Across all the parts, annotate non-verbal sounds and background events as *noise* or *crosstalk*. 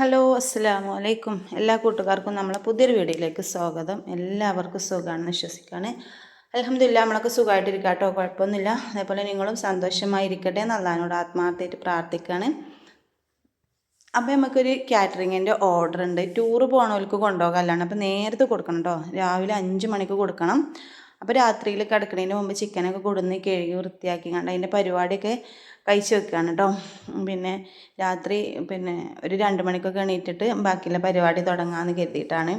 Hello അസ്സാമു അലൈക്കും എല്ലാ കൂട്ടുകാർക്കും നമ്മളെ പുതിയൊരു വീഡിയോയിലേക്ക് സ്വാഗതം. എല്ലാവർക്കും സുഖമാണെന്ന് വിശ്വസിക്കുകയാണ് അലഹമില്ല നമ്മളൊക്കെ സുഖമായിട്ടിരിക്കുക കേട്ടോ കുഴപ്പമൊന്നുമില്ല. അതേപോലെ നിങ്ങളും സന്തോഷമായിരിക്കട്ടെ എന്നല്ലാനോട് ആത്മാർത്ഥമായിട്ട് പ്രാർത്ഥിക്കുകയാണ് അപ്പോൾ നമുക്കൊരു കാറ്ററിങ്ങിന്റെ ഓർഡർ ഉണ്ട് ടൂറ് പോകണവർക്ക് കൊണ്ടുപോകാനാണ് അപ്പോൾ നേരത്തെ കൊടുക്കണം കേട്ടോ. രാവിലെ അഞ്ച് മണിക്ക് കൊടുക്കണം. അപ്പോൾ രാത്രിയിൽ കിടക്കുന്നതിന് മുമ്പ് ചിക്കനൊക്കെ കൊടുന്ന് കഴുകി വൃത്തിയാക്കി കണ്ട് അതിന്റെ പരിപാടിയൊക്കെ കഴിച്ച് വെക്കുകയാണ് കേട്ടോ പിന്നെ രാത്രി പിന്നെ ഒരു രണ്ട് മണിക്കൊക്കെ എണീറ്റിട്ട് ബാക്കിയുള്ള പരിപാടി തുടങ്ങാമെന്ന് കരുതിയിട്ടാണ്.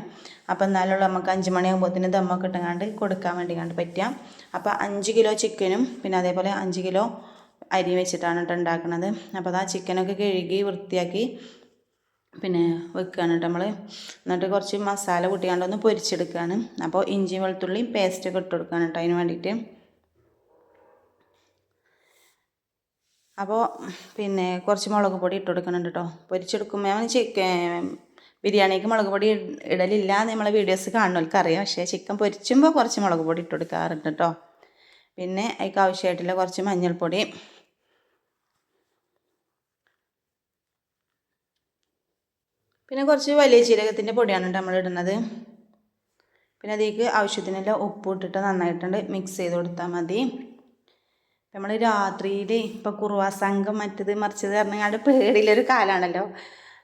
അപ്പോൾ എന്നാലുള്ള നമുക്ക് അഞ്ച് മണിയാകുമ്പോഴത്തേന് ദമ്മൊക്കെ ഇട്ടങ്ങാണ്ട് കൊടുക്കാൻ വേണ്ടി കണ്ട് പറ്റാം. അപ്പോൾ അഞ്ച് കിലോ ചിക്കനും പിന്നെ അതേപോലെ അഞ്ച് കിലോ അരി വെച്ചിട്ടാണ് കേട്ടോ ഉണ്ടാക്കുന്നത് അപ്പോൾ അത് ആ ചിക്കനൊക്കെ കഴുകി വൃത്തിയാക്കി പിന്നെ വെക്കുകയാണ് കേട്ടോ നമ്മൾ എന്നിട്ട് കുറച്ച് മസാല കൂട്ടിയാണ്ട് ഒന്ന് പൊരിച്ചെടുക്കുകയാണ് അപ്പോൾ ഇഞ്ചി വെളുത്തുള്ളി പേസ്റ്റൊക്കെ ഇട്ട് കൊടുക്കുകയാണ് കേട്ടോ അതിന് വേണ്ടിയിട്ട് അപ്പോൾ പിന്നെ കുറച്ച് മുളക് പൊടി ഇട്ട് കൊടുക്കുന്നുണ്ട് കേട്ടോ പൊരിച്ചെടുക്കുമ്പോൾ ചിക്കൻ ബിരിയാണിക്ക് മുളക് പൊടി ഇടലില്ല എന്ന് നമ്മളെ വീഡിയോസ് കാണുന്നവർക്ക് അറിയാം പക്ഷേ ചിക്കൻ പൊരിച്ചുമ്പോൾ കുറച്ച് മുളക് പൊടി ഇട്ട് കൊടുക്കാറുണ്ട് കേട്ടോ പിന്നെ അതിക്ക് ആവശ്യമായിട്ടുള്ള കുറച്ച് മഞ്ഞൾപ്പൊടി പിന്നെ കുറച്ച് വലിയ ജീരകത്തിന്റെ പൊടിയാണ് നമ്മൾ ഇടുന്നത് പിന്നെ അതിലേക്ക് ആവശ്യത്തിനുള്ള ഉപ്പ് ഇട്ടിട്ട് നന്നായിട്ടുണ്ട് മിക്സ് ചെയ്ത് കൊടുത്താൽ മതി. നമ്മൾ രാത്രിയിൽ ഇപ്പോൾ കുറുവാ സംഘം മറ്റത് മറിച്ചത് പറഞ്ഞാൽ പേടിയിലൊരു കാലമാണല്ലോ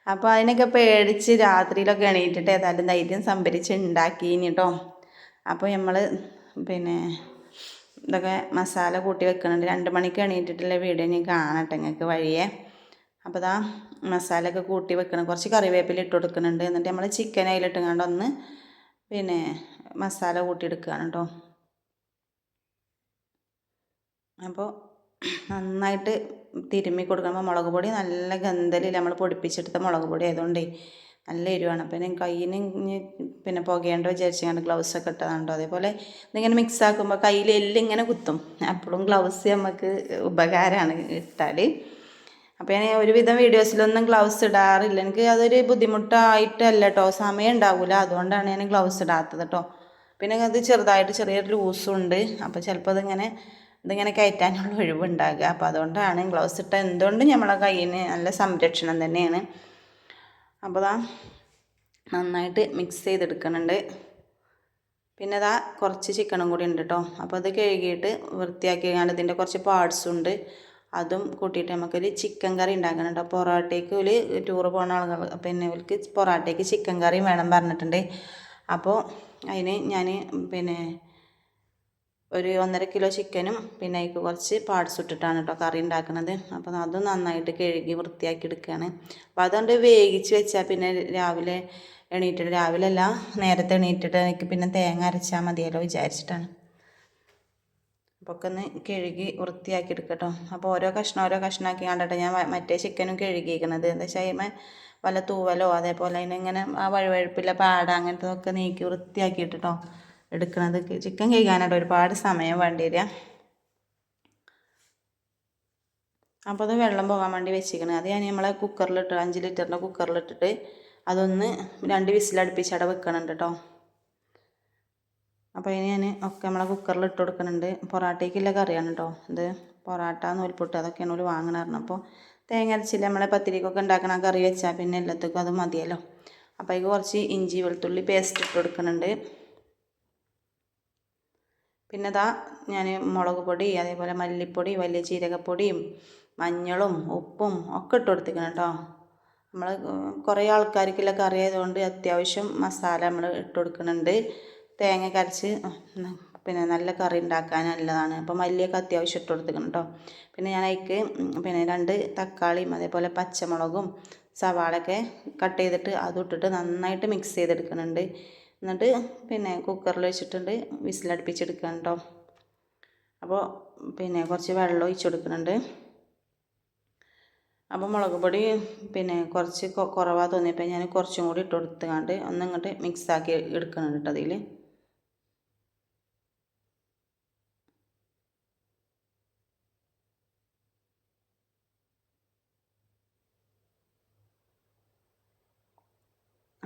അപ്പോൾ അതിനൊക്കെ പേടിച്ച് രാത്രിയിലൊക്കെ എണീറ്റിട്ട് ഏതായാലും ധൈര്യം സംഭരിച്ച് ഉണ്ടാക്കിയിനി കേട്ടോ അപ്പോൾ നമ്മൾ പിന്നെ ഇതൊക്കെ മസാല കൂട്ടി വെക്കുന്നുണ്ട് രണ്ട് മണിക്ക് എണീറ്റിട്ടുള്ള വീഡിയോ ഞാൻ കാണട്ടെ നിങ്ങൾക്ക് വഴിയേ. അപ്പോൾ ഇതാ മസാലയൊക്കെ കൂട്ടി വെക്കണം. കുറച്ച് കറിവേപ്പില ഇട്ട് കൊടുക്കുന്നുണ്ട്. എന്നിട്ട് നമ്മൾ ചിക്കൻ അതിലിട്ടുകൊണ്ട് ഒന്ന് പിന്നെ മസാല കൂട്ടിയെടുക്കുകയാണ് കേട്ടോ അപ്പോൾ നന്നായിട്ട് തിരുമ്മി കൊടുക്കുമ്പോൾ മുളക് പൊടി നല്ല ഗന്ധലിൽ നമ്മൾ പൊടിപ്പിച്ചെടുത്ത മുളക് പൊടി ആയതുകൊണ്ടേ നല്ല എരിവാണ്. അപ്പം ഞാൻ കയ്യിന് പിന്നെ പുകയേണ്ട വിചാരിച്ചാണ് ഗ്ലൗസ് ഒക്കെ ഇട്ടതാണ്ടോ അതേപോലെ ഇതിങ്ങനെ മിക്സ് ആക്കുമ്പോൾ കയ്യിൽ ഇങ്ങനെ കുത്തും. അപ്പോഴും ഗ്ലൗസ് നമുക്ക് ഉപകാരമാണ് ഇട്ടാൽ അപ്പോൾ ഞാൻ ഒരുവിധം വീഡിയോസിലൊന്നും ഗ്ലൗസ് ഇടാറില്ല. എനിക്ക് അതൊരു ബുദ്ധിമുട്ടായിട്ടല്ല കേട്ടോ സമയം ഉണ്ടാവില്ല അതുകൊണ്ടാണ് ഞാൻ ഗ്ലൗസ് ഇടാത്തത് കേട്ടോ പിന്നെ അത് ചെറുതായിട്ട് ചെറിയൊരു ലൂസും ഉണ്ട്. അപ്പോൾ ചിലപ്പോൾ അതിങ്ങനെ ഇതിങ്ങനെ കയറ്റാനുള്ള ഒഴിവുണ്ടാകുക. അപ്പോൾ അതുകൊണ്ടാണ് ഗ്ലൗസ് ഇട്ട എന്തുകൊണ്ടും നമ്മളെ കയ്യിന് നല്ല സംരക്ഷണം തന്നെയാണ്. അപ്പോൾ അതാ നന്നായിട്ട് മിക്സ് ചെയ്തെടുക്കുന്നുണ്ട് പിന്നെ അതാ കുറച്ച് ചിക്കനും കൂടി ഉണ്ട് കേട്ടോ അപ്പോൾ അത് കഴുകിയിട്ട് വൃത്തിയാക്കി ഇതിന്റെ കുറച്ച് പാർട്സും ഉണ്ട്. അതും കൂട്ടിയിട്ട് നമുക്കൊരു ചിക്കൻ കറി ഉണ്ടാക്കണം കേട്ടോ പൊറോട്ടയ്ക്ക് ഒരു ടൂറ് പോകുന്ന ആളുകൾ പിന്നെ അവർക്ക് പൊറോട്ടയ്ക്ക് ചിക്കൻ കറിയും വേണം പറഞ്ഞിട്ടുണ്ട്. അപ്പോൾ അതിന് ഞാൻ പിന്നെ ഒരു ഒന്നര കിലോ ചിക്കനും പിന്നെ അതിക്ക് കുറച്ച് പാട്സ് ഇട്ടിട്ടാണ് കേട്ടോ കറി ഉണ്ടാക്കുന്നത് അപ്പോൾ അതും നന്നായിട്ട് കഴുകി വൃത്തിയാക്കി എടുക്കുകയാണ് അപ്പോൾ അതുകൊണ്ട് വേവിച്ച് വെച്ചാൽ പിന്നെ രാവിലെ എണീറ്റിട്ട് രാവിലെ അല്ല നേരത്തെ എണീറ്റിട്ട് എനിക്ക് പിന്നെ തേങ്ങ അരച്ചാൽ മതിയല്ലോ വിചാരിച്ചിട്ടാണ്. അപ്പോൾ ഒക്കെ ഒന്ന് കഴുകി വൃത്തിയാക്കി എടുക്കട്ടോ അപ്പോൾ ഓരോ കഷ്ണം ഓരോ കഷ്ണമാക്കി കണ്ടിട്ട് ഞാൻ മറ്റേ ചിക്കനും കഴുകിയിരിക്കുന്നത് എന്താ വെച്ചാൽ വല്ല തൂവലോ അതേപോലെ അതിനിങ്ങനെ ആ വഴുവഴുപ്പില്ല പാട അങ്ങനത്തെ നീക്കി വൃത്തിയാക്കിയിട്ടോ എടുക്കണത്. ചിക്കൻ കഴിക്കാനായിട്ട് ഒരുപാട് സമയം വേണ്ടി വരിക. അപ്പോൾ അത് വെള്ളം പോകാൻ വേണ്ടി വെച്ചിരിക്കണം. അത് ഞാൻ നമ്മളെ കുക്കറിലിട്ട് അഞ്ച് ലിറ്ററിന്റെ കുക്കറിലിട്ടിട്ട് അതൊന്ന് രണ്ട് വിസിലടുപ്പിച്ച് അവിടെ വെക്കണുണ്ട് കേട്ടോ അപ്പോൾ ഇനി ഞാൻ ഒക്കെ നമ്മളെ കുക്കറിൽ ഇട്ട് കൊടുക്കുന്നുണ്ട് പൊറാട്ടയ്ക്കുള്ള കറിയാണ് കേട്ടോ ഇത് പൊറാട്ട നൂൽപുട്ട് അതൊക്കെയാണ് ഒരു വാങ്ങണമായിരുന്നു അപ്പോൾ തേങ്ങ അരച്ചില്ല നമ്മളെ പത്തിരിക്കൊക്കെ ഉണ്ടാക്കണ കറി വെച്ചാൽ പിന്നെ എല്ലാത്തേക്കും അത് മതിയല്ലോ. അപ്പോൾ അതിൽ കുറച്ച് ഇഞ്ചി വെളുത്തുള്ളി പേസ്റ്റ് ഇട്ട് കൊടുക്കുന്നുണ്ട് പിന്നെ ഇതാ ഞാൻ മുളക് പൊടി അതേപോലെ മല്ലിപ്പൊടി വലിയ ജീരകപ്പൊടിയും മഞ്ഞളും ഉപ്പും ഒക്കെ ഇട്ട് കൊടുത്തിരിക്കണം കേട്ടോ നമ്മൾ കുറേ ആൾക്കാർക്കുള്ള കറി ആയതുകൊണ്ട് അത്യാവശ്യം മസാല നമ്മൾ ഇട്ട് കൊടുക്കുന്നുണ്ട് തേങ്ങ കരച്ച് പിന്നെ നല്ല കറി ഉണ്ടാക്കാൻ നല്ലതാണ്. അപ്പോൾ മല്ലിയൊക്കെ അത്യാവശ്യം ഇട്ട് കൊടുത്തിരിക്കണം കേട്ടോ പിന്നെ ഞാൻ അതിക്ക് പിന്നെ രണ്ട് തക്കാളിയും അതേപോലെ പച്ചമുളകും സവാളൊക്കെ കട്ട് ചെയ്തിട്ട് അതും ഇട്ടിട്ട് നന്നായിട്ട് മിക്സ് ചെയ്തെടുക്കുന്നുണ്ട്. എന്നിട്ട് പിന്നെ കുക്കറിൽ വെച്ചിട്ടുണ്ട് വിസിലടുപ്പിച്ചെടുക്കണം കേട്ടോ അപ്പോൾ പിന്നെ കുറച്ച് വെള്ളം ഒഴിച്ച് കൊടുക്കുന്നുണ്ട്. അപ്പോൾ മുളക് പൊടി പിന്നെ കുറച്ച് കുറവാ തോന്നിയപ്പോൾ ഞാൻ കുറച്ചും കൂടി ഇട്ട് കൊടുത്തുകൊണ്ട് ഒന്നിങ്ങോട്ട് മിക്സാക്കി എടുക്കുന്നുണ്ട് കേട്ടോ അതിൽ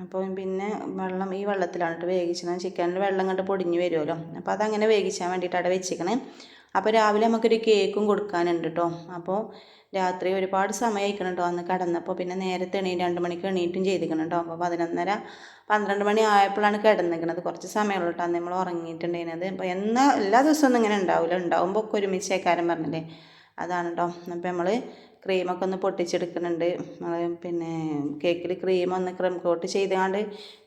അപ്പോൾ പിന്നെ വെള്ളം ഈ വെള്ളത്തിലാണ് കേട്ടോ വേവിച്ചത് ചിക്കനിൽ വെള്ളം കണ്ട് പൊടിഞ്ഞ് വരുമല്ലോ. അപ്പോൾ അതങ്ങനെ വേവിച്ചാൻ വേണ്ടിയിട്ട് അവിടെ വെച്ചിരിക്കണേ. അപ്പോൾ രാവിലെ നമുക്കൊരു കേക്കും കൊടുക്കാനുണ്ട് കേട്ടോ അപ്പോൾ രാത്രി ഒരുപാട് സമയം കേട്ടോ അന്ന് കിടന്നപ്പോൾ പിന്നെ നേരത്തെ എണീ രണ്ട് മണിക്ക് എണീറ്റും ചെയ്തിരിക്കണം കേട്ടോ അപ്പോൾ പതിനൊന്നര പന്ത്രണ്ട് മണി ആയപ്പോഴാണ് കിടന്നിരിക്കുന്നത് കുറച്ച് സമയമുള്ളൂ കേട്ടോ അന്ന് നമ്മൾ ഉറങ്ങിയിട്ടുണ്ടായിരുന്നത്. അപ്പോൾ എന്നാൽ എല്ലാ ദിവസവും ഒന്നും ഇങ്ങനെ ഉണ്ടാവില്ല. ഉണ്ടാവുമ്പോൾ ഒക്കെ ഒരുമിച്ച് ഒരുമിച്ചേക്കാരം പറഞ്ഞില്ലേ. അതാണ് കേട്ടോ അപ്പോൾ നമ്മൾ ക്രീമൊക്കെ ഒന്ന് പൊട്ടിച്ചെടുക്കുന്നുണ്ട്. പിന്നെ കേക്കിൽ ക്രീം ഒന്ന് ക്രം കോട്ട് ചെയ്താണ്ട്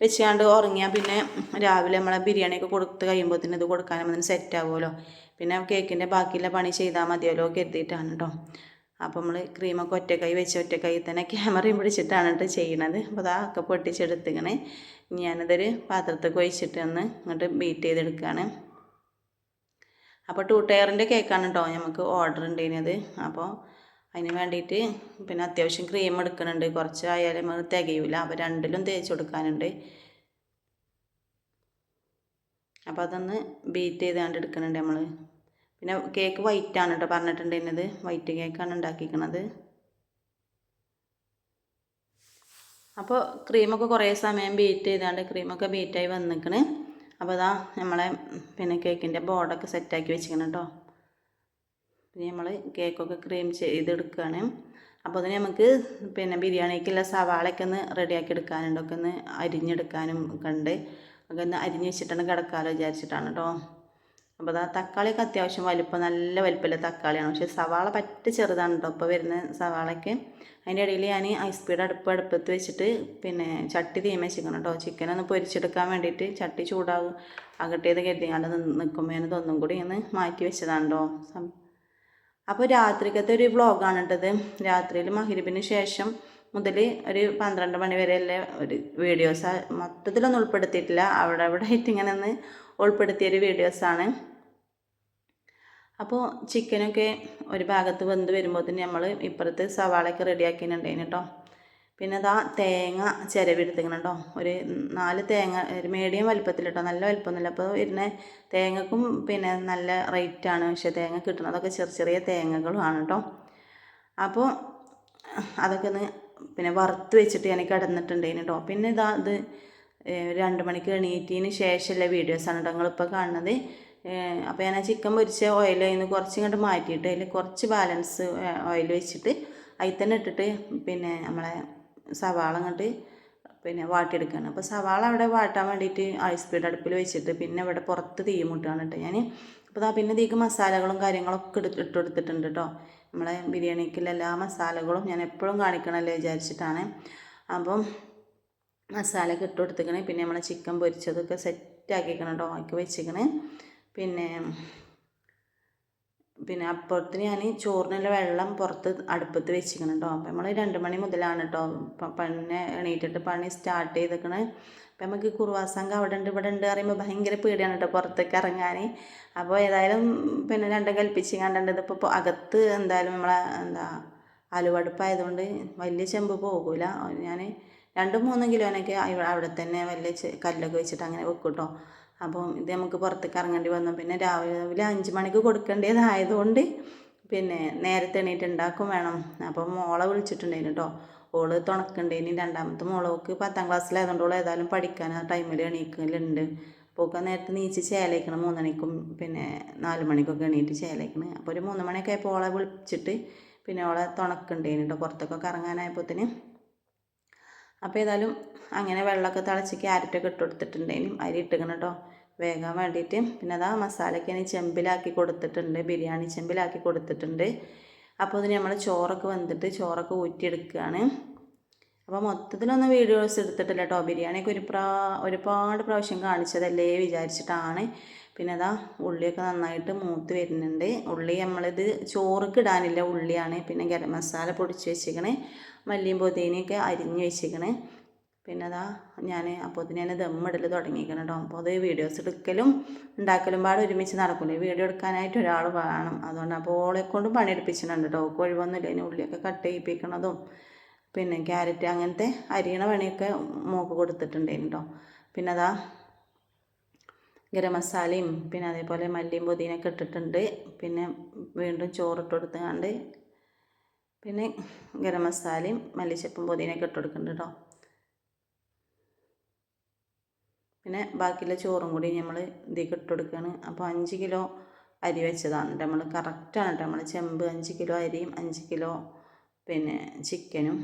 വെച്ചാണ്ട് ഉറങ്ങിയാൽ പിന്നെ രാവിലെ നമ്മളെ ബിരിയാണിയൊക്കെ കൊടുത്ത് കഴിയുമ്പോൾ തന്നെ ഇത് കൊടുക്കാനും അതിന് സെറ്റ് ആവുമല്ലോ പിന്നെ കേക്കിന്റെ ബാക്കിയുള്ള പണി ചെയ്താൽ മതിയല്ലോ കരുതിയിട്ടാണ് കേട്ടോ അപ്പോൾ നമ്മൾ ക്രീമൊക്കെ ഒറ്റക്കൈ വെച്ച് ഒറ്റക്കൈ തന്നെ ക്യാമറയും പിടിച്ചിട്ടാണ് കേട്ടോ ചെയ്യണത്. അപ്പോൾ അതൊക്കെ പൊട്ടിച്ചെടുത്തിങ്ങനെ ഞാനതൊരു പാത്രത്തിൽ ഒഴിച്ചിട്ട് ഒന്ന് ഇങ്ങോട്ട് ബീറ്റ് ചെയ്തെടുക്കുകയാണ് അപ്പോൾ ടൂ ടയറിന്റെ കേക്കാണ് കേട്ടോ നമുക്ക് ഓർഡർ ഉണ്ടായിരുന്നത് അപ്പോൾ അതിന് വേണ്ടിയിട്ട് പിന്നെ അത്യാവശ്യം ക്രീം എടുക്കുന്നുണ്ട് കുറച്ച് ആയാലും അത് തികയില്ല അപ്പോൾ രണ്ടിലും തേച്ച് കൊടുക്കാനുണ്ട്. അപ്പോൾ അതൊന്ന് ബീറ്റ് ചെയ്താണ്ട് എടുക്കുന്നുണ്ട് നമ്മൾ പിന്നെ കേക്ക് വൈറ്റ് ആണ് കേട്ടോ പറഞ്ഞിട്ടുണ്ടായിരുന്നത്. വൈറ്റ് കേക്കാണ് ഉണ്ടാക്കിയിരിക്കുന്നത് അപ്പോൾ ക്രീമൊക്കെ കുറേ സമയം ബീറ്റ് ചെയ്താണ്ട് ക്രീമൊക്കെ ബീറ്റായി വന്നിക്കണ്. അപ്പോൾ അതാ നമ്മളെ പിന്നെ കേക്കിന്റെ ബോർഡൊക്കെ സെറ്റാക്കി വെച്ചിരിക്കണം കേട്ടോ പിന്നെ നമ്മൾ കേക്കൊക്കെ ക്രീം ചെയ്തെടുക്കുകയാണ് അപ്പോൾ അതിന് നമുക്ക് പിന്നെ ബിരിയാണിക്കുള്ള സവാളയൊക്കെ ഒന്ന് റെഡിയാക്കി എടുക്കാനുണ്ട്. ഒക്കെ ഒന്ന് അരിഞ്ഞെടുക്കാനും ഒക്കെ ഉണ്ട്. ഒക്കെ ഒന്ന് അരിഞ്ഞ് വെച്ചിട്ടാണ് കിടക്കാമല്ലോ വിചാരിച്ചിട്ടാണ് കേട്ടോ അപ്പോൾ അതാ തക്കാളിയൊക്കെ അത്യാവശ്യം വലിപ്പം നല്ല വലിപ്പമില്ല തക്കാളിയാണ്. പക്ഷേ സവാള പറ്റ ചെറുതാണ് കേട്ടോ ഇപ്പോൾ വരുന്ന സവാളയ്ക്ക്. അതിന്റെ ഇടയിൽ ഞാൻ ഐസ് സ്പീഡ് അടുപ്പ് അടുപ്പത്ത് വെച്ചിട്ട് പിന്നെ ചട്ടി തീമ വെച്ചിരിക്കണം കേട്ടോ ചിക്കൻ ഒന്ന് പൊരിച്ചെടുക്കാൻ വേണ്ടിയിട്ട് ചട്ടി ചൂടാകും അകട്ടിയത് കരുതി അല്ല നിൽക്കുമ്പോൾ ഒന്നും കൂടി ഒന്ന് മാറ്റി വെച്ചതാണ് കേട്ടോ അപ്പോൾ രാത്രിക്കത്തെ ഒരു വ്ളോഗാണ് കേട്ടത് രാത്രിയിൽ മഹിരിബിന് ശേഷം മുതൽ ഒരു പന്ത്രണ്ട് മണി വരെയല്ലേ ഒരു വീഡിയോസ് മൊത്തത്തിലൊന്നും ഉൾപ്പെടുത്തിയിട്ടില്ല. അവിടെ അവിടെ ആയിട്ട് ഇങ്ങനെ ഒന്ന് ഉൾപ്പെടുത്തിയൊരു വീഡിയോസാണ് അപ്പോൾ ചിക്കനൊക്കെ ഒരു ഭാഗത്ത് വെന്ത് വരുമ്പോൾ തന്നെ നമ്മൾ ഇപ്പുറത്ത് സവാളയൊക്കെ റെഡിയാക്കിയിട്ടുണ്ടായിരുന്നു കേട്ടോ പിന്നെ അതാ തേങ്ങ ചിരവിടുത്തിക്കണം ഒരു നാല് തേങ്ങ ഒരു മീഡിയം വലിപ്പത്തിൽ കേട്ടോ നല്ല വലിപ്പമൊന്നുമില്ല. അപ്പോൾ വരുന്ന തേങ്ങക്കും പിന്നെ നല്ല റേറ്റാണ് പക്ഷേ തേങ്ങ കിട്ടുന്നത് അതൊക്കെ ചെറിയ ചെറിയ തേങ്ങകളുമാണ് കേട്ടോ. അപ്പോൾ അതൊക്കെ ഒന്ന് പിന്നെ വറുത്ത് വെച്ചിട്ട് ഞാൻ കിടന്നിട്ടുണ്ട് കേട്ടോ. പിന്നെ ഇതാ ഇത് രണ്ട് മണിക്ക് എണീറ്റതിന് ശേഷമുള്ള വീഡിയോസാണ് കേട്ടോ നിങ്ങളിപ്പോൾ കാണുന്നത്. അപ്പോൾ ഞാൻ ചിക്കൻ പൊരിച്ച ഓയിൽ അതിന് കുറച്ച് ഇങ്ങോട്ട് മാറ്റിയിട്ട് അതിൽ കുറച്ച് ബാലൻസ് ഓയിൽ വെച്ചിട്ട് അതിൽ തന്നെ ഇട്ടിട്ട് പിന്നെ നമ്മളെ സവാള അങ്ങോട്ട് പിന്നെ വാട്ടിയെടുക്കുകയാണ് അപ്പോൾ സവാള അവിടെ വാട്ടാൻ വേണ്ടിയിട്ട് ഹൈ സ്പീഡ് അടുപ്പിൽ വെച്ചിട്ട് പിന്നെ ഇവിടെ പുറത്ത് തീ മുട്ടുകയാണ് കേട്ടോ ഞാൻ അപ്പോൾ പിന്നെ തീക്ക് മസാലകളും കാര്യങ്ങളൊക്കെ എടുത്ത് ഇട്ട് കൊടുത്തിട്ടുണ്ട് കേട്ടോ. നമ്മളെ ബിരിയാണിക്കുള്ള എല്ലാ മസാലകളും ഞാൻ എപ്പോഴും കാണിക്കണമല്ലോ വിചാരിച്ചിട്ടാണ്. അപ്പം മസാലയൊക്കെ ഇട്ട് കൊടുത്തിക്കണേ. പിന്നെ നമ്മളെ ചിക്കൻ പൊരിച്ചതൊക്കെ സെറ്റ് ആക്കിക്കണം കേട്ടോ. ആക്കി വെച്ചിക്കണേ. പിന്നെ പിന്നെ അപ്പുറത്തിന് ഞാൻ ചോറിനുള്ള വെള്ളം പുറത്ത് അടുപ്പത്ത് വെച്ചിരിക്കണം കേട്ടോ അപ്പം നമ്മൾ രണ്ട് മണി മുതലാണ് കേട്ടോ പണിനെ എണീറ്റിട്ട് പണി സ്റ്റാർട്ട് ചെയ്തേക്കണത് അപ്പം നമുക്ക് കുറുവാസംഘ അവിടെ ഉണ്ട് ഇവിടെ ഉണ്ട് പറയുമ്പോൾ ഭയങ്കര പേടിയാണ് കേട്ടോ പുറത്തേക്ക് ഇറങ്ങാൻ അപ്പോൾ ഏതായാലും പിന്നെ രണ്ടും കൽപ്പിച്ച് കണ്ടുണ്ട് ഇതിപ്പോൾ അകത്ത് എന്തായാലും നമ്മളെ എന്താ അലുവടുപ്പായതുകൊണ്ട് വലിയ ചെമ്പ് പോകില്ല ഞാൻ രണ്ടും മൂന്നും കിലോനൊക്കെ അവിടെ തന്നെ വലിയ കല്ലൊക്കെ വെച്ചിട്ട് അങ്ങനെ വെക്കും കേട്ടോ അപ്പം ഇത് നമുക്ക് പുറത്തേക്ക് ഇറങ്ങേണ്ടി വന്നു. പിന്നെ രാവിലെ അഞ്ച് മണിക്ക് കൊടുക്കേണ്ടതായതുകൊണ്ട് പിന്നെ നേരത്തെ എണീറ്റ് ഉണ്ടാക്കും വേണം. അപ്പം മോളെ വിളിച്ചിട്ടുണ്ടായിരുന്നു കേട്ടോ. ഓൾ തുണക്കുണ്ടേനി. രണ്ടാമത്തെ മോളോക്ക് പത്താം ക്ലാസ്സിലായതുകൊണ്ട് ഓൾ ഏതായാലും പഠിക്കാൻ ആ ടൈമിൽ എണീക്കലുണ്ട്. അപ്പോൾ ഒക്കെ നേരത്തെ നീച്ച് ചേലയിക്കണം. മൂന്നണിക്കും പിന്നെ നാല് മണിക്കൊക്കെ എണീറ്റ് ചേലയിക്കണം. അപ്പോൾ ഒരു മൂന്ന് മണിയൊക്കെ ആയപ്പോൾ ഓളെ വിളിച്ചിട്ട് പിന്നെ ഓളെ തുണക്കുണ്ടേനി കേട്ടോ. പുറത്തൊക്കെ ഇറങ്ങാനായപ്പോഴത്തേന് അപ്പോൾ ഏതായാലും അങ്ങനെ വെള്ളമൊക്കെ തിളച്ച് ക്യാരറ്റൊക്കെ ഇട്ട് കൊടുത്തിട്ടുണ്ടെങ്കിലും അരി ഇട്ടിക്കണം കേട്ടോ വേഗം വേണ്ടിയിട്ട് പിന്നെ അതാ മസാലയൊക്കെ ഞാൻ ചെമ്പിലാക്കി കൊടുത്തിട്ടുണ്ട്. ബിരിയാണി ചെമ്പിലാക്കി കൊടുത്തിട്ടുണ്ട്. അപ്പോൾ അതിന് നമ്മൾ ചോറൊക്കെ വന്നിട്ട് ചോറൊക്കെ ഊറ്റിയെടുക്കുകയാണ് അപ്പോൾ മൊത്തത്തിലൊന്നും വീഡിയോസ് എടുത്തിട്ടില്ല കേട്ടോ ബിരിയാണിയൊക്കെ ഒരു പ്രാ ഒരുപാട് പ്രാവശ്യം കാണിച്ചതല്ലേ വിചാരിച്ചിട്ടാണ്. പിന്നെ അതാ ഉള്ളിയൊക്കെ നന്നായിട്ട് മൂത്ത് വരുന്നുണ്ട്. ഉള്ളി നമ്മളിത് ചോറുക്ക് ഇടാനില്ല. ഉള്ളിയാണ് പിന്നെ ഗരം മസാല പൊടിച്ച് വെച്ചിരിക്കണേ. മല്ലിയും പൊതിനയൊക്കെ അരിഞ്ഞ് വെച്ചിരിക്കണേ. പിന്നെ അതാ ഞാൻ അപ്പോൾ ഇതിന് ഞാൻ ദമ്മിടൽ തുടങ്ങിയിരിക്കണം കേട്ടോ അപ്പോൾ അത് വീഡിയോസ് എടുക്കലും ഉണ്ടാക്കലും പാടെ ഒരുമിച്ച് നടക്കില്ല വീഡിയോ എടുക്കാനായിട്ട് ഒരാൾ വേണം. അതുകൊണ്ട് അപ്പോൾ ഓളെ കൊണ്ട് പണിയെടുപ്പിച്ചിട്ടുണ്ട് കേട്ടോ ഒഴിവൊന്നുമില്ല. ഇനി ഉള്ളിയൊക്കെ കട്ട് ചെയ്യിപ്പിക്കണതും പിന്നെ ക്യാരറ്റ് അങ്ങനത്തെ അരിയണ പണിയൊക്കെ മോക്ക് കൊടുത്തിട്ടുണ്ടായിരുന്നു കേട്ടോ പിന്നെ അതാ ഗരം മസാലയും പിന്നെ അതേപോലെ മല്ലിയും പുതിനൊക്കെ ഇട്ടിട്ടുണ്ട്. പിന്നെ വീണ്ടും ചോറിട്ട് കൊടുത്തുകൊണ്ട് പിന്നെ ഗരം മസാലയും മല്ലിച്ചപ്പും പുതിനൊക്കെ ഇട്ട് കൊടുക്കുന്നുണ്ട് കേട്ടോ പിന്നെ ബാക്കിയുള്ള ചോറും കൂടി നമ്മൾ ഇതിലേക്ക് ഇട്ട് കൊടുക്കുകയാണ് അപ്പോൾ അഞ്ച് കിലോ അരി വെച്ചതാണ് നമ്മൾ കറക്റ്റാണ് നമ്മൾ ചെമ്പ് അഞ്ച് കിലോ അരിയും അഞ്ച് കിലോ പിന്നെ ചിക്കനും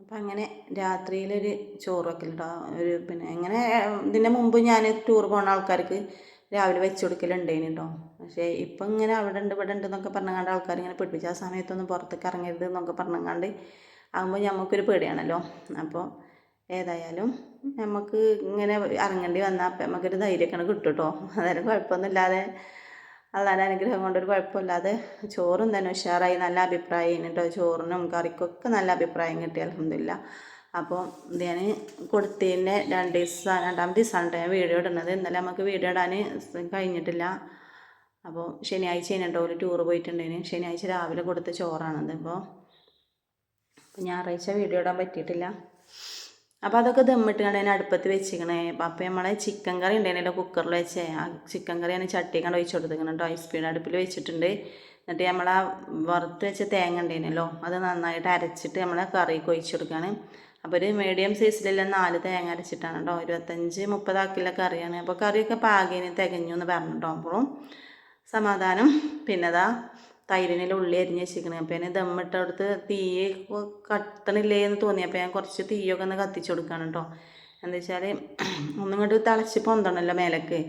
അപ്പം അങ്ങനെ രാത്രിയിലൊരു ചോറ് വെക്കലുണ്ടോ ഒരു പിന്നെ എങ്ങനെ ഇതിന്റെ മുമ്പ് ഞാൻ ടൂർ പോകുന്ന ആൾക്കാർക്ക് രാവിലെ വെച്ച് കൊടുക്കലുണ്ടേനു കേട്ടോ പക്ഷേ ഇപ്പം ഇങ്ങനെ അവിടെ ഉണ്ട് ഇവിടെ ഉണ്ട് എന്നൊക്കെ ആൾക്കാർ ഇങ്ങനെ പിടിപ്പിച്ച് ആ സമയത്തൊന്നും പുറത്തേക്ക് ഇറങ്ങരുത് എന്നൊക്കെ പറഞ്ഞങ്ങാണ്ട് ആകുമ്പോൾ നമുക്കൊരു പേടിയാണല്ലോ. അപ്പോൾ ഏതായാലും നമുക്ക് ഇങ്ങനെ ഇറങ്ങേണ്ടി വന്നാൽ നമുക്കൊരു ധൈര്യമൊക്കെ കിട്ടും കേട്ടോ അതായത് കുഴപ്പമൊന്നുമില്ലാതെ അള്ളാന്റെ അനുഗ്രഹം കൊണ്ടൊരു കുഴപ്പമില്ലാതെ ചോറും തന്നെ ഉഷാറായി നല്ല അഭിപ്രായം കേട്ടോ ചോറിനും കറിക്കൊക്കെ നല്ല അഭിപ്രായം കിട്ടി അലഹമില്ല അപ്പോൾ ഞാൻ കൊടുത്തതിന്റെ രണ്ട് ദിവസം രണ്ടാം ദിവസമാണ് ഞാൻ വീഡിയോ ഇടുന്നത്. ഇന്നലെ നമുക്ക് വീഡിയോ ഇടാൻ കഴിഞ്ഞിട്ടില്ല. അപ്പോൾ ശനിയാഴ്ച കഴിഞ്ഞിട്ടോ ഒരു ടൂർ പോയിട്ടുണ്ടേന്. ശനിയാഴ്ച രാവിലെ കൊടുത്ത ചോറാണത്. അപ്പോൾ ഞായറാഴ്ച വീഡിയോ ഇടാൻ പറ്റിയിട്ടില്ല. അപ്പോൾ അതൊക്കെ ദമ്മിട്ട് കണ്ട് അടുപ്പത്ത് വെച്ചിക്കണേ. അപ്പോൾ നമ്മളെ ചിക്കൻ കറി ഉണ്ടായിരുന്നല്ലോ കുക്കറിൽ വെച്ചേ. ആ ചിക്കൻ കറി ഞാൻ ചട്ടി കണ്ട് ഒഴിച്ചു കൊടുത്തിരിക്കണം കേട്ടോ സ്പീഡ് അടുപ്പിൽ വെച്ചിട്ടുണ്ട്. എന്നിട്ട് നമ്മൾ ആ വറുത്ത് വെച്ച തേങ്ങ ഉണ്ടായിരുന്നല്ലോ അത് നന്നായിട്ട് അരച്ചിട്ട് നമ്മളെ കറി കൊഴിച്ചു കൊടുക്കുകയാണ് അപ്പോൾ ഒരു മീഡിയം സൈസിലുള്ള നാല് തേങ്ങ അരച്ചിട്ടാണ് കേട്ടോ ഇരുപത്തഞ്ച് മുപ്പതാക്കിലെ കറിയാണ്. അപ്പോൾ കറിയൊക്കെ പാകിന് തികഞ്ഞു എന്ന് പറഞ്ഞിട്ടോ അപ്പോഴും സമാധാനം. പിന്നെ തൈരിനിൽ ഉള്ളി അരിഞ്ഞ് വെച്ചിരിക്കണേ. അപ്പം ഞാൻ ദമ്മിട്ട് അടുത്ത് തീ കത്തണില്ലേ എന്ന് തോന്നി. അപ്പോൾ ഞാൻ കുറച്ച് തീയൊക്കെ ഒന്ന് കത്തിച്ച് കൊടുക്കുകയാണ് കേട്ടോ എന്താ വെച്ചാൽ *clears throat* ഒന്നും ഇങ്ങോട്ട് തിളച്ച് പൊന്തണല്ലോ മേലക്ക്.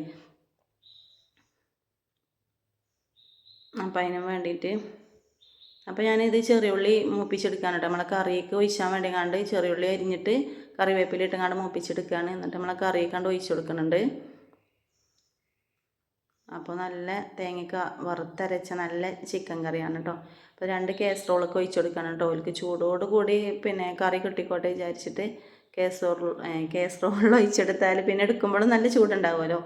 അപ്പം അതിന് വേണ്ടിയിട്ട് അപ്പോൾ ഞാനിത് ചെറിയുള്ളി മൂപ്പിച്ചെടുക്കുകയാണ് കേട്ടോ നമ്മളെ കറിയൊക്കെ ഒഴിച്ചാൻ വേണ്ടി കണ്ട് ചെറിയുള്ളി അരിഞ്ഞിട്ട് കറിവേപ്പിലിട്ടും കണ്ട് മൂപ്പിച്ചെടുക്കുകയാണ് എന്നിട്ട് നമ്മളെ കറിയൊക്കെ കണ്ട് ഒഴിച്ചു കൊടുക്കുന്നുണ്ട്. അപ്പോൾ നല്ല തേങ്ങയ്ക്ക് വറുത്തരച്ച നല്ല ചിക്കൻ കറിയാണ് കേട്ടോ അപ്പോൾ രണ്ട് കേസറോളൊക്കെ ഒഴിച്ചു കൊടുക്കണം കേട്ടോ ഓൽക്ക് ചൂടോട് കൂടി പിന്നെ കറി കിട്ടിക്കോട്ടെ വിചാരിച്ചിട്ട് കേസറോൾ കേസറോളിൽ ഒഴിച്ചെടുത്താൽ പിന്നെ എടുക്കുമ്പോഴും നല്ല ചൂടുണ്ടാവുമല്ലോ.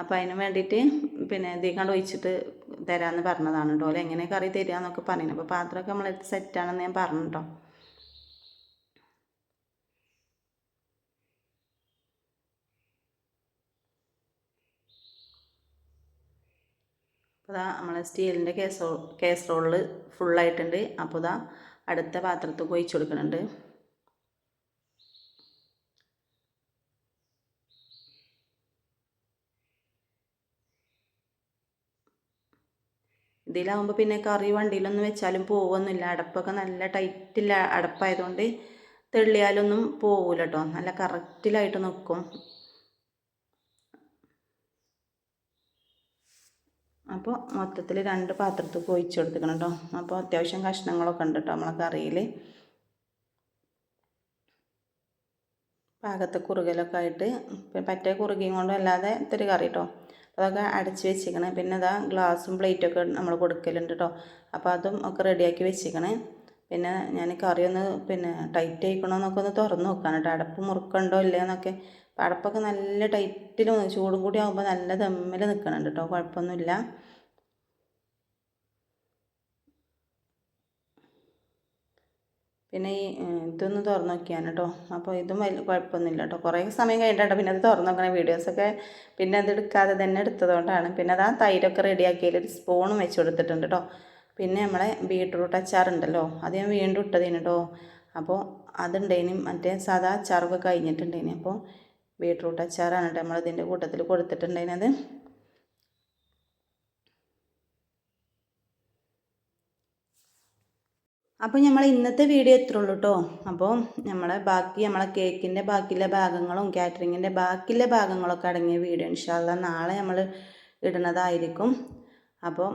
അപ്പോൾ അതിന് വേണ്ടിയിട്ട് പിന്നെ ഇതിക്കാണ്ട് ഒഴിച്ചിട്ട് തരാമെന്ന് പറഞ്ഞതാണ് കേട്ടോ അല്ലെ എങ്ങനെ കറി തരിക എന്നൊക്കെ പറഞ്ഞു അപ്പോൾ പാത്രമൊക്കെ നമ്മളെടുത്ത് സെറ്റാണെന്ന് ഞാൻ പറഞ്ഞു കേട്ടോ അപ്പോൾ ഇതാ നമ്മളെ സ്റ്റീലിന്റെ കേസോ കേസറോളിൽ ഫുള്ളായിട്ടുണ്ട്. അപ്പോൾ ഇതാ അടുത്ത പാത്രത്തിൽ ഒഴിച്ചു കൊടുക്കുന്നുണ്ട്. ഇതിലാവുമ്പോൾ പിന്നെ കറി വണ്ടിയിലൊന്നും വെച്ചാലും പോവൊന്നുമില്ല. അടപ്പൊക്കെ നല്ല ടൈറ്റില്ല അടപ്പായതുകൊണ്ട് തെള്ളിയാലൊന്നും പോകില്ല കേട്ടോ നല്ല കറക്റ്റിലായിട്ട് നിൽക്കും അപ്പോൾ മൊത്തത്തിൽ രണ്ട് പാത്രത്തിൽ ഒഴിച്ച് കൊടുത്തിക്കണം കേട്ടോ. അപ്പോൾ അത്യാവശ്യം കഷ്ണങ്ങളൊക്കെ ഉണ്ട് കേട്ടോ നമ്മളെ കറിയിൽ. പാകത്തെ കുറുകലൊക്കെ ആയിട്ട് പറ്റേ കുറുകിയും കൊണ്ടും അല്ലാതെ ഇത്തിരി കറി കേട്ടോ. അതൊക്കെ അടച്ച് വെച്ചിക്കണേ പിന്നെ അതാ ഗ്ലാസും പ്ലേറ്റൊക്കെ നമ്മൾ കൊടുക്കലുണ്ട് കേട്ടോ. അപ്പോൾ അതും ഒക്കെ റെഡിയാക്കി വെച്ചിക്കണേ പിന്നെ ഞാൻ കറി ഒന്ന് പിന്നെ ടൈറ്റ് ആയിക്കണമെന്നൊക്കെ ഒന്ന് തുറന്ന് നോക്കാൻ കേട്ടോ. അടപ്പ് മുറുക്കണ്ടോ ഇല്ലയെന്നൊക്കെ അടപ്പൊക്കെ നല്ല ടൈറ്റിൽ ചൂടും കൂടി ആകുമ്പോൾ നല്ല ദമ്മിൽ നിൽക്കണുണ്ട് കേട്ടോ കുഴപ്പമൊന്നുമില്ല പിന്നെ ഈ ഇതൊന്ന് തുറന്ന് നോക്കിയാണ് കേട്ടോ അപ്പോൾ ഇതും വലിയ കുഴപ്പമൊന്നുമില്ല കേട്ടോ കുറേ സമയം കഴിഞ്ഞിട്ടാണ് പിന്നെ അത് തുറന്ന് നോക്കണേ. വീഡിയോസൊക്കെ പിന്നെ അത് എടുക്കാതെ തന്നെ എടുത്തതുകൊണ്ടാണ് പിന്നെ അത് ആ തൈരൊക്കെ റെഡിയാക്കിയതിൽ ഒരു സ്പൂണും വെച്ച് കൊടുത്തിട്ടുണ്ട് കേട്ടോ പിന്നെ നമ്മളെ ബീട്രൂട്ട് അച്ചാറുണ്ടല്ലോ അത് ഞാൻ വീണ്ടും ഇട്ടതിന് കേട്ടോ അപ്പോൾ അതുണ്ടേനും. മറ്റേ സാധാ അച്ചാറൊക്കെ കഴിഞ്ഞിട്ടുണ്ടേനും. അപ്പോൾ ബീട്രൂട്ട് അച്ചാറാണ് കേട്ടോ നമ്മളിതിന്റെ കൂട്ടത്തിൽ കൊടുത്തിട്ടുണ്ടായിരുന്നത്. അപ്പോൾ നമ്മൾ ഇന്നത്തെ വീഡിയോ എത്ര ഉള്ളൂ കേട്ടോ അപ്പോൾ നമ്മളെ ബാക്കി നമ്മളെ കേക്കിന്റെ ബാക്കിയുള്ള ഭാഗങ്ങളും കാറ്ററിങ്ങിന്റെ ബാക്കിയുള്ള ഭാഗങ്ങളൊക്കെ അടങ്ങിയ വീഡിയോ ഇൻഷാല്ല നാളെ നമ്മൾ ഇടുന്നതായിരിക്കും. അപ്പോൾ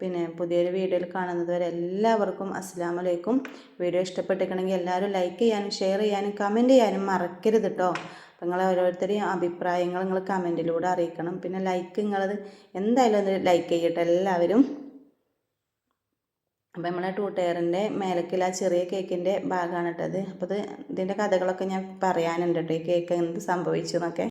പിന്നെ പുതിയൊരു വീഡിയോയിൽ കാണുന്നത് വരെ എല്ലാവർക്കും അസ്സാം വലൈക്കും വീഡിയോ ഇഷ്ടപ്പെട്ടിരിക്കണമെങ്കിൽ എല്ലാവരും ലൈക്ക് ചെയ്യാനും ഷെയർ ചെയ്യാനും കമന്റ് ചെയ്യാനും മറക്കരുത് കേട്ടോ അപ്പം നിങ്ങൾ ഓരോരുത്തരെയും അഭിപ്രായങ്ങൾ നിങ്ങൾ കമന്റിലൂടെ അറിയിക്കണം. പിന്നെ ലൈക്ക് നിങ്ങളത് എന്തായാലും ഒന്ന് ലൈക്ക് ചെയ്യട്ടെ എല്ലാവരും. അപ്പം നമ്മളെ ടൂട്ടയറിന്റെ മേലക്കിൽ ആ ചെറിയ കേക്കിന്റെ ഭാഗമാണ് ഇട്ടത് അപ്പോൾ ഇത്. ഇതിന്റെ കഥകളൊക്കെ ഞാൻ പറയാനുണ്ട് കേട്ടോ ഈ കേക്ക് എന്ത് സംഭവിച്ചു എന്നൊക്കെ.